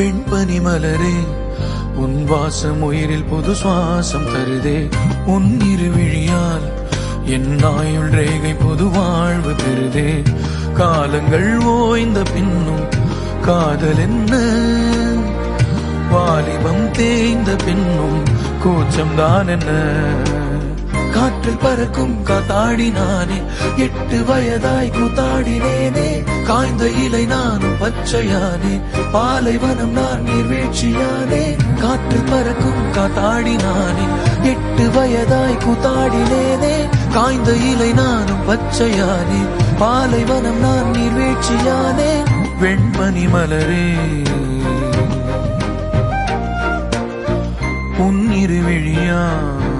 வெண்பனி மலரே உன் வாசம் உயிரில் புது சுவாசம் தருதே. உன் இருவிழியால் என் ஆயுள் ரேகை புது வாழ்வு பெறுதே. காலங்கள் ஓய்ந்த பின்னும் காதல் என்ன? வாலிபம் தேய்ந்த பின்னும் கூச்சம் தான் என்ன? காற்றில் பறக்கும் காத்தாடினானே எட்டு வயதாய் கூத்தாடினேனே. காய்ந்த இலை நானும் பச்சையானே. பாலைவனம் நான் நீர்வீழ்ச்சியானே. காற்று பறக்கும் காத்தாடினானே எட்டு வயதாய் கூத்தாடினேனே. காய்ந்த இலை நானும் பச்சையானே. பாலைவனம் நான் நீர்வீழ்ச்சியானே. வெண்மணி மலரே. உன்னிருவிழியான்